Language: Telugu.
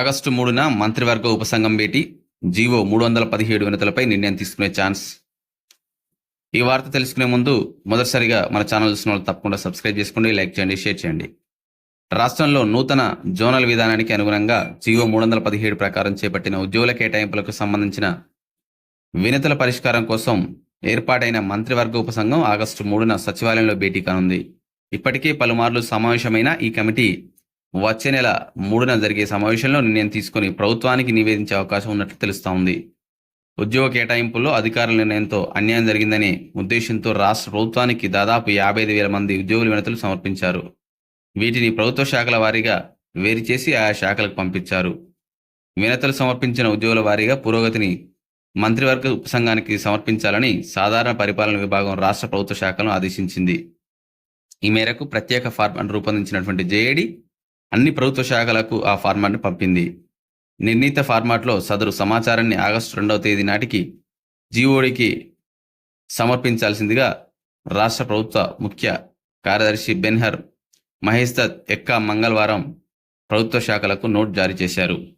ఆగస్టు మూడున మంత్రివర్గ ఉపసంఘం భేటీ జీవో మూడు వందల పదిహేడు వినతులపై నిర్ణయం తీసుకునే ఛాన్స్. ఈ వార్త తెలుసుకునే ముందు మొదటిసారిగా మన ఛానల్ చూసిన వాళ్ళు తప్పకుండా సబ్స్క్రైబ్ చేసుకోండి లైక్ చేయండి షేర్ చేయండి. రాష్ట్రంలో నూతన జోనల్ విధానానికి అనుగుణంగా జీవో మూడు వందల పదిహేడు ప్రకారం చేపట్టిన ఉద్యోగుల కేటాయింపులకు సంబంధించిన వినతుల పరిష్కారం కోసం ఏర్పాటైన మంత్రివర్గ ఉపసంఘం ఆగస్టు మూడున సచివాలయంలో భేటీ కానుంది. ఇప్పటికే పలుమార్లు సమావేశమైన ఈ కమిటీ వచ్చే నెల మూడున జరిగే సమావేశంలో నిర్ణయం తీసుకుని ప్రభుత్వానికి నివేదించే అవకాశం ఉన్నట్లు తెలుస్తా ఉంది. ఉద్యోగ కేటాయింపుల్లో అధికారుల నిర్ణయంతో అన్యాయం జరిగిందనే ఉద్దేశంతో రాష్ట్ర ప్రభుత్వానికి దాదాపు యాభై ఐదు వేల మంది ఉద్యోగుల వినతులు సమర్పించారు. వీటిని ప్రభుత్వ శాఖల వారీగా వేరు చేసి ఆయా శాఖలకు పంపించారు. వినతులు సమర్పించిన ఉద్యోగుల వారీగా పురోగతిని మంత్రివర్గ ఉపసంఘానికి సమర్పించాలని సాధారణ పరిపాలన విభాగం రాష్ట్ర ప్రభుత్వ శాఖను ఆదేశించింది. ఈ మేరకు ప్రత్యేక ఫార్మాట్ రూపొందించినటువంటి జేఏడి అన్ని ప్రభుత్వ శాఖలకు ఆ ఫార్మాట్ని పంపింది. నిర్ణీత ఫార్మాట్లో సదరు సమాచారాన్ని ఆగస్టు రెండవ తేదీ నాటికి జీఓడికి సమర్పించాల్సిందిగా రాష్ట్ర ప్రభుత్వ ముఖ్య కార్యదర్శి బెన్హర్ మహేష్ ఎక్కా మంగళవారం ప్రభుత్వ శాఖలకు నోట్ జారీ చేశారు.